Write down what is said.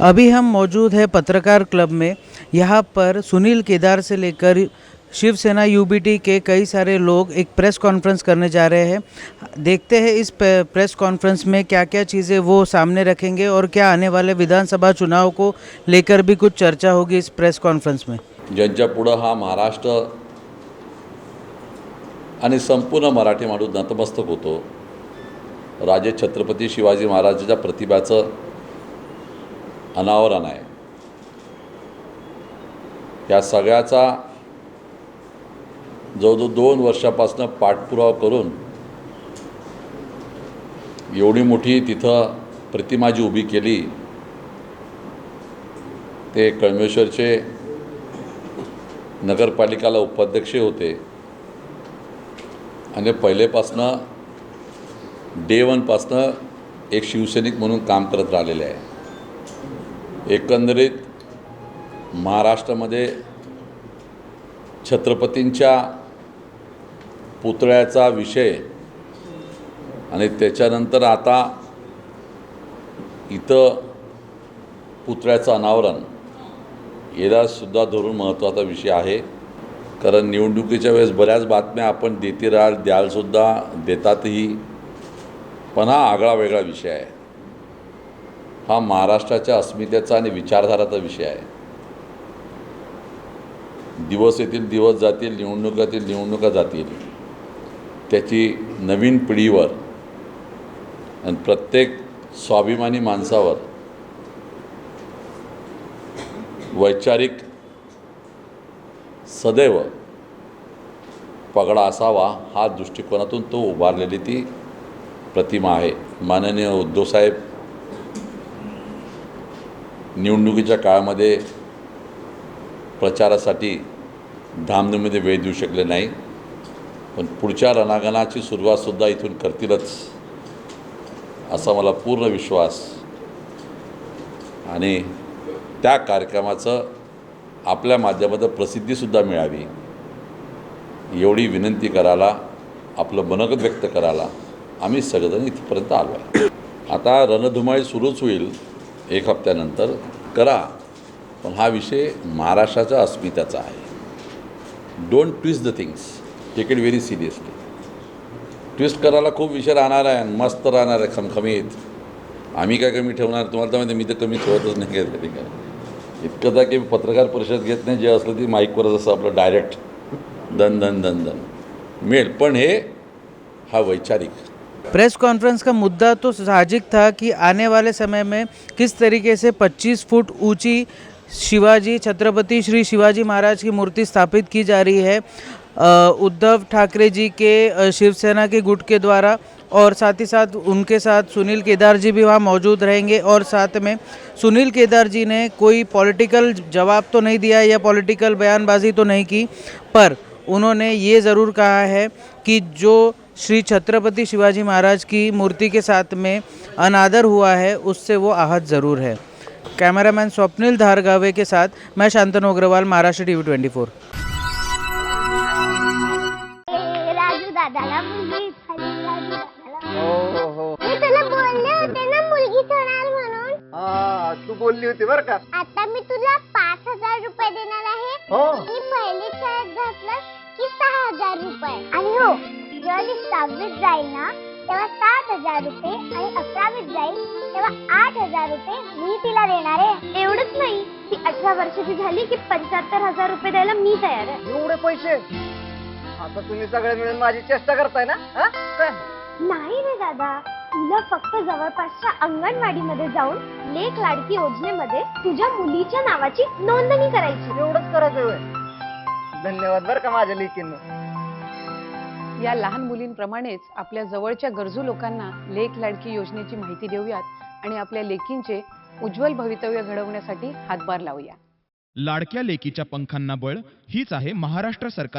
अभी हम मौजूद है पत्रकार क्लब में। यहाँ पर सुनील केदार से लेकर शिवसेना यूबीटी के कई सारे लोग एक प्रेस कॉन्फ्रेंस करने जा रहे हैं। देखते हैं इस प्रेस कॉन्फ्रेंस में क्या क्या चीज़ें वो सामने रखेंगे और क्या आने वाले विधानसभा चुनाव को लेकर भी कुछ चर्चा होगी इस प्रेस कॉन्फ्रेंस में। पुढं हा महाराष्ट्र संपूर्ण मराठी माणूस नतमस्तक होतो. राजे छत्रपती शिवाजी महाराजांच्या प्रतिभाचं अनावरण आहे. या सगळ्याचा जवळजवळ दोन वर्षापासून पाठपुरावा करून एवढी मोठी तिथं प्रतिमा जी उभी केली ते कळमेश्वरचे नगरपालिकाला उपाध्यक्ष होते. आणि पहिलेपासनं डे वनपासनं एक शिवसैनिक म्हणून काम करत राहिलेले आहे. एकंदरीत महाराष्ट्रामध्ये छत्रपतींच्या पुतळ्याचा विषय आणि त्याच्यानंतर आता इथं पुतळ्याचं अनावरण यालासुद्धा धरून महत्त्वाचा विषय आहे. कारण निवडणुकीच्या वेळेस बऱ्याच बातम्या आपण देते राहाल द्यालसुद्धा देतातही. पण हा आगळा वेगळा विषय आहे. हा महाराष्ट्राच्या अस्मितेचा आणि विचारधाराचा विषय आहे. दिवस येतील दिवस जातील निवडणुकातील निवडणुका जातील. त्याची नवीन पिढीवर आणि प्रत्येक स्वाभिमानी माणसावर वैचारिक सदैव पगडा असावा हा दृष्टिकोनातून तो उभारलेली ती प्रतिमा आहे. माननीय उद्धवसाहेब निवडणुकीच्या काळामध्ये प्रचारासाठी धामधूमीमध्ये वेळ देऊ शकले नाही. पण पुढच्या रणांगणाची सुरुवातसुद्धा इथून करतीलच असा मला पूर्ण विश्वास. आणि त्या कार्यक्रमाचं आपल्या माध्यमातून प्रसिद्धीसुद्धा मिळावी एवढी विनंती करायला आपलं मनगत व्यक्त करायला आम्ही सगळेजण इथपर्यंत आलो आहे. आता रणधुमाळी सुरूच होईल. एक हप्त्यानंतर करा. पण हा विषय महाराष्ट्राच्या अस्मिताचा आहे. Don't twist the things take it very seriously twist करायला खूप विषय राहणार आहे आणि मस्त राहणार आहे खमखमीत. आम्ही काय कमी ठेवणार? तुम्हाला तर माहिती आहे, मी तर कमी ठेवतच नाही काय तरी काय इतकं तर की पत्रकार परिषद घेत नाही जे असलं ती माईकवर जसं आपलं डायरेक्ट दन दन दन दन मिळेल. पण हे हा वैचारिक. प्रेस कॉन्फ्रेंस का मुद्दा तो साजिक था कि आने वाले समय में किस तरीके से 25 फुट ऊँची शिवाजी, छत्रपति श्री शिवाजी महाराज की मूर्ति स्थापित की जा रही है उद्धव ठाकरे जी के शिवसेना के गुट के द्वारा और साथ ही साथ उनके साथ सुनील केदार जी भी वहाँ मौजूद रहेंगे और साथ में सुनील केदार जी ने कोई पॉलिटिकल जवाब तो नहीं दिया या पॉलिटिकल बयानबाजी तो नहीं की, पर उन्होंने ये ज़रूर कहा है कि जो श्री छत्रपति शिवाजी महाराज की मूर्ति के साथ में अनादर हुआ है उससे वो आहत ज़रूर है। कैमरामैन स्वप्निल धारगावे के साथ मैं Shantanu Agrawal Maharashtra TV twenty four. हो हो हो हा तू बोलली होती बर का? आता मी तुला पाच हजार रुपये देणार आहे. हो. आणि पहिली शाळेत घातलं की सहा हजार रुपये. आणि हो जेव्हा ती सहावीत जाईल ना तेव्हा सात हजार रुपये आणि अकरावीत जाईल तेव्हा आठ हजार रुपये मी तिला देणार आहे. एवढंच नाही. ती अठरा वर्षाची झाली की पंच्याहत्तर हजार रुपये द्यायला मी तयार आहे. एवढे पैसे? आता तुम्ही सगळे मिळून माझी चेष्टा करताय ना? हा? काय? नाही रे दादा. तुला फक्त जवळपासच्या अंगणवाडीमध्ये जाऊन लेख लाडकी योजनेमध्ये तुझ्या मुलीच्या नावाची नोंदणी करायची. एवढंच करायचं होय. धन्यवाद बर का माझ्या लेकींना. या लहान मुलींप्रमाणेच आपल्या जवळच्या गरजू लोकांना लेख लाडकी योजनेची माहिती देऊयात आणि आपल्या लेकींचे उज्ज्वल भवितव्य घडवण्यासाठी हातभार लावूया. लाडक्या लेकीच्या पंखांना बळ हीच आहे महाराष्ट्र सरकार